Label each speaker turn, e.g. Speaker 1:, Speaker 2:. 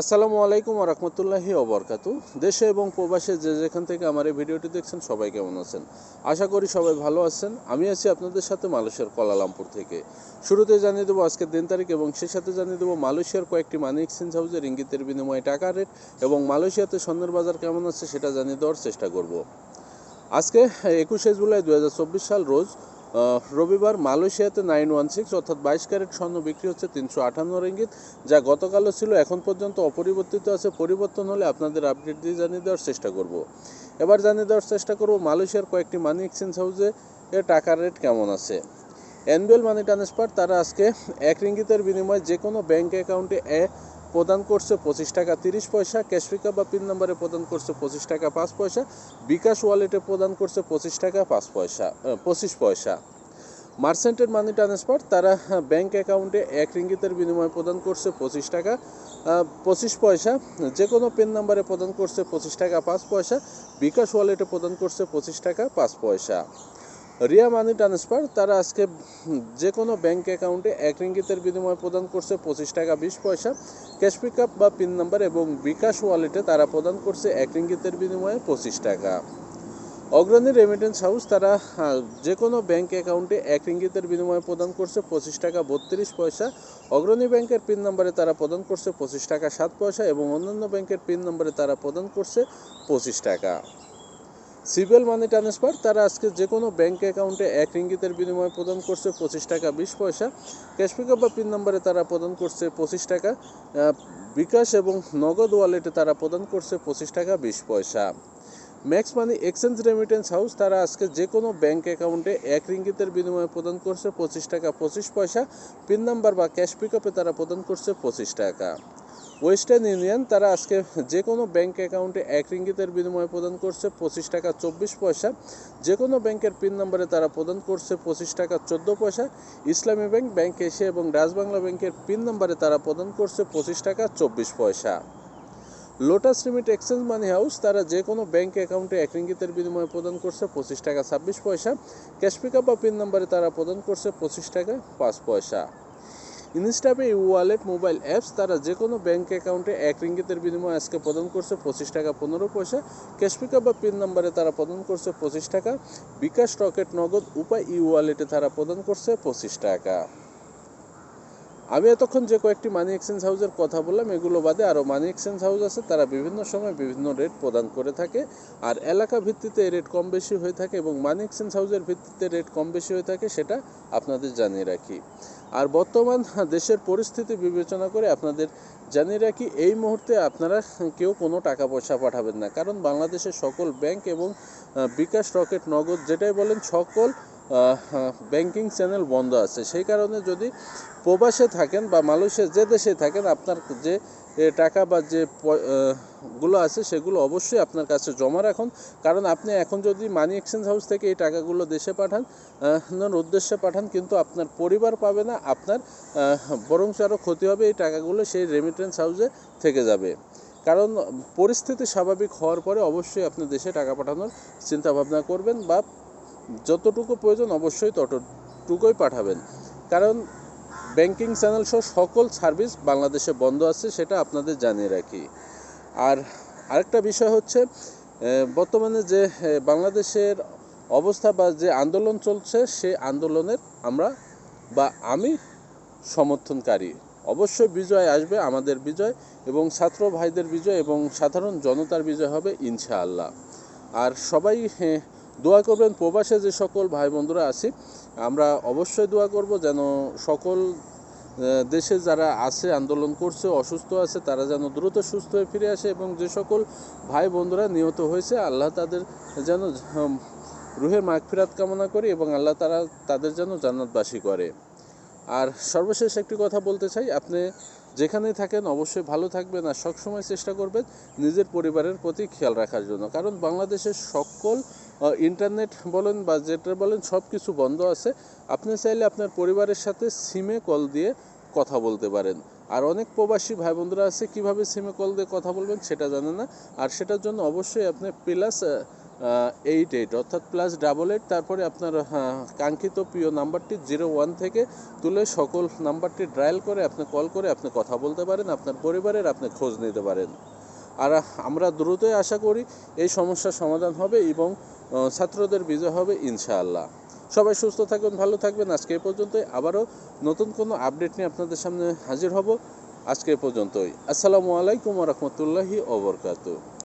Speaker 1: আসসালামু আলাইকুম রহমতুল্লাহি ওবরকাতু দেশে এবং প্রবাসে যে যেখান থেকে আমার এই ভিডিওটি দেখছেন, সবাই কেমন আছেন? আশা করি সবাই ভালো আছেন। আমি আছি আপনাদের সাথে মালয়েশিয়ার কলালামপুর থেকে। শুরুতে জানিয়ে দেবো আজকের দিন তারিখ এবং সেই সাথে জানিয়ে দেবো মালয়েশিয়ার কয়েকটি মানি এক্সচেঞ্জ হাউসের ইঙ্গিতের বিনিময়ে টাকা রেট এবং মালয়েশিয়াতে স্বর্ণের বাজার কেমন আছে সেটা জানিয়ে দেওয়ার চেষ্টা করব। আজকে একুশে জুলাই দু হাজার চব্বিশ সাল রোজ রবিবার মালয়েশিয়াতে নাইন ওয়ান সিক্স অর্থাৎ বাইশ ক্যারেট স্বর্ণ বিক্রি হচ্ছে তিনশো আটান্ন রিঙ্গিত, যা গতকালও ছিল, এখন পর্যন্ত অপরিবর্তিত আছে। পরিবর্তন হলে আপনাদের আপডেট দিয়ে জানিয়ে দেওয়ার চেষ্টা করব। এবার জানিয়ে দেওয়ার চেষ্টা করব মালয়েশিয়ার কয়েকটি মানি এক্সচেঞ্জ হাউসে টাকার রেট কেমন আছে। অ্যানুয়াল মানি ট্রান্সফার তারা আজকে এক রিঙ্গিতের বিনিময়ে যে কোনো ব্যাঙ্ক অ্যাকাউন্টে প্রদান করছে পঁচিশ টাকা তিরিশ পয়সা, ক্যাশ পিকআপ বা পিন নাম্বারে প্রদান করছে পঁচিশ টাকা পাঁচ পয়সা, বিকাশ ওয়ালেটে প্রদান করছে পঁচিশ টাকা পাঁচ পয়সা পঁচিশ পয়সা। মার্চেন্টের মানি ট্রান্সফার, তারা ব্যাংক অ্যাকাউন্টে এক রিঙ্গিতের বিনিময়ে প্রদান করছে পঁচিশ টাকা পঁচিশ পয়সা যে কোনো পেন নাম্বারে প্রদান করছে পঁচিশ টাকা পাঁচ পয়সা, বিকাশ ওয়ালেটে প্রদান করছে পঁচিশ টাকা পাঁচ পয়সা। রিয়া মানি ট্রান্সফার তারা আজকে যে কোনো ব্যাঙ্ক অ্যাকাউন্টে এক রিঙ্গিতের বিনিময় প্রদান করছে পঁচিশ টাকা বিশ পয়সা। ক্যাশ পিকআপ বা পিন নাম্বার এবং বিকাশ ওয়ালেটে তারা প্রদান করছে এক রিঙ্গিতের বিনিময়ে পঁচিশ টাকা। অগ্রণী রেমিটেন্স হাউস তারা যে কোনো ব্যাঙ্ক অ্যাকাউন্টে এক রিঙ্গিতের বিনিময়ে প্রদান করছে পঁচিশ টাকা বত্রিশ পয়সা। অগ্রণী ব্যাংকের পিন নম্বরে তারা প্রদান করছে পঁচিশ টাকা সাত পয়সা এবং অন্যান্য ব্যাংকের পিন নম্বরে তারা প্রদান করছে পঁচিশ টাকা। সিবিএল মানি ট্রান্সফার, তারা আজকে যে কোনো ব্যাঙ্ক অ্যাকাউন্টে এক রিঙ্গিতের বিনিময়ে প্রদান করছে পঁচিশ টাকা বিশ পয়সা। ক্যাশ পিকআপ বা পিন নম্বরে তারা প্রদান করছে পঁচিশ টাকা। বিকাশ এবং নগদ ওয়ালেটে তারা প্রদান করছে পঁচিশ টাকা বিশ পয়সা। Max money exchange remittance house, তারা আজকে যে কোনো ব্যাঙ্ক অ্যাকাউন্টে এক রিঙ্গিতের বিনিময়ে প্রদান করছে পঁচিশ টাকা পঁচিশ পয়সা। পিন নাম্বার বা ক্যাশ পিকআপে তারা প্রদান করছে পঁচিশ টাকা। ওয়েস্টার্ন ইউনিয়ন, তারা আজকে যে কোনো ব্যাংক অ্যাকাউন্টে এক রিঙ্গিতের বিনিময়ে প্রদান করছে পঁচিশ টাকা চব্বিশ পয়সা। যে কোনো ব্যাংকের পিন নম্বরে তারা প্রদান করছে পঁচিশ টাকা চোদ্দ পয়সা। ইসলামী ব্যাংক ব্যাংক এশিয়া এবং বাংলা ব্যাংকের পিন নম্বরে তারা প্রদান করছে পঁচিশ টাকা চব্বিশ পয়সা। Lotus limit exchange money house, তারা যে কোনো ব্যাংক অ্যাকাউন্টে এক রিঙ্গিতের বিনিময়ে প্রদান করছে পঁচিশ টাকা ছাব্বিশ পয়সা। ক্যাশ পিকআপ বা পিন নম্বরে তারা প্রদান করছে পঁচিশ টাকা পাঁচ পয়সা। ইনস্টাপে ওয়ালেট মোবাইল অ্যাপস, তারা যে কোনো ব্যাঙ্ক অ্যাকাউন্টে এক রিঙ্গিতের বিনিময়ে আজকে প্রদান করছে পঁচিশ টাকা পনেরো পয়সা। ক্যাশ পিকআপ বা পিন নাম্বারে তারা প্রদান করছে পঁচিশ টাকা। বিকাশ রকেট নগদ, উপায় ই ওয়ালেটে তারা প্রদান করছে পঁচিশ টাকা। আমি এতক্ষণ যে কয়েকটি মানি এক্সচেঞ্জ হাউসের কথা বললাম, এগুলো বাদে আরও মানি এক্সচেঞ্জ হাউস আছে, তারা বিভিন্ন সময় বিভিন্ন রেট প্রদান করে থাকে। আর এলাকা ভিত্তিতে রেট কম বেশি হয়ে থাকে এবং মানি এক্সচেঞ্জ হাউসের ভিত্তিতে রেট কম বেশি হয়ে থাকে, সেটা আপনাদের জানিয়ে রাখি। আর বর্তমান দেশের পরিস্থিতি বিবেচনা করে আপনাদের জানিয়ে রাখি, এই মুহূর্তে আপনারা কেউ কোনো টাকা পয়সা পাঠাবেন না। কারণ বাংলাদেশের সকল ব্যাংক এবং বিকাশ রকেট নগদ যেটাই বলেন, সকল ব্যাংকিং চ্যানেল বন্ধ আছে। সেই কারণে যদি প্রবাসে থাকেন বা মালয়েশিয়া যে দেশে থাকেন, আপনার যে টাকা বা যে গুলো আছে, সেগুলো অবশ্যই আপনার কাছে জমা রাখুন। কারণ আপনি এখন যদি মানি এক্সচেঞ্জ হাউস থেকে এই টাকাগুলো দেশে পাঠান উদ্দেশ্যে পাঠান, কিন্তু আপনার পরিবার পাবে না, আপনার বরঞ্চ আরও ক্ষতি হবে, এই টাকাগুলো সেই রেমিটেন্স হাউসে থেকে যাবে। কারণ পরিস্থিতি স্বাভাবিক হওয়ার পরে অবশ্যই আপনি দেশে টাকা পাঠানোর চিন্তাভাবনা করবেন বা যতটুকু প্রয়োজন অবশ্যই ততটুকুই পাঠাবেন। কারণ ব্যাংকিং চ্যানেল সহ সকল সার্ভিস বাংলাদেশে বন্ধ আছে, সেটা আপনাদের জানিয়ে রাখি। আর আরেকটা বিষয় হচ্ছে বর্তমানে যে বাংলাদেশের অবস্থা বা যে আন্দোলন চলছে, সে আন্দোলনের আমরা বা আমি সমর্থনকারী। অবশ্যই বিজয় আসবে, আমাদের বিজয় এবং ছাত্র ভাইদের বিজয় এবং সাধারণ জনতার বিজয় হবে, ইনশাআল্লাহ। আর সবাই দোয়া করবেন। প্রবাসে যে সকল ভাই বন্ধুরা আছি, আমরা অবশ্যই দোয়া করব যেন সকল দেশে যারা আছে, আন্দোলন করছে, অসুস্থ আছে, তারা যেন দ্রুত সুস্থ হয়ে ফিরে আসে এবং যে সকল ভাই বন্ধুরা নিহত হয়েছে, আল্লাহ তাদের যেন রুহের মাগফিরাত কামনা করি এবং আল্লাহ তারা তাদের যেন জান্নাতবাসী করে। আর সর্বশেষ একটি কথা বলতে চাই, আপনি যেখানেই থাকেন অবশ্যই ভালো থাকবেন আর সবসময় চেষ্টা করবেন নিজের পরিবারের প্রতি খেয়াল রাখার জন্য। কারণ বাংলাদেশের সকল ইন্টারনেট বলেন বা যেটা বলেন সব কিছু বন্ধ আছে। আপনি চাইলে আপনার পরিবারের সাথে সিমে কল দিয়ে কথা বলতে পারেন। আর অনেক প্রবাসী ভাই বন্ধুরা আছে, কীভাবে সিমে কল দিয়ে কথা বলবেন সেটা জানে না। আর সেটার জন্য অবশ্যই আপনি প্লাস এইট এইট অর্থাৎ প্লাস ডাবল এইট তারপরে আপনার কাঙ্ক্ষিত প্রিয় নাম্বারটি জিরো ওয়ান থেকে তুলে সকল নাম্বারটি ডায়াল করে আপনি কল করে আপনি কথা বলতে পারেন, আপনার পরিবারের আপনি খোঁজ নিতে পারেন। আর আমরা দ্রুতই আশা করি এই সমস্যার সমাধান হবে এবং ছাত্রদের বিজয় হবে ইনশাআল্লাহ। সবাই সুস্থ থাকবেন ভালো থাকবেন। আজকে এ পর্যন্তই। আবারও নতুন কোনো আপডেট নিয়ে আপনাদের সামনে হাজির হব। আজকে পর্যন্তই। আসসালামু আলাইকুম রহমতুল্লাহি ওবরকাতু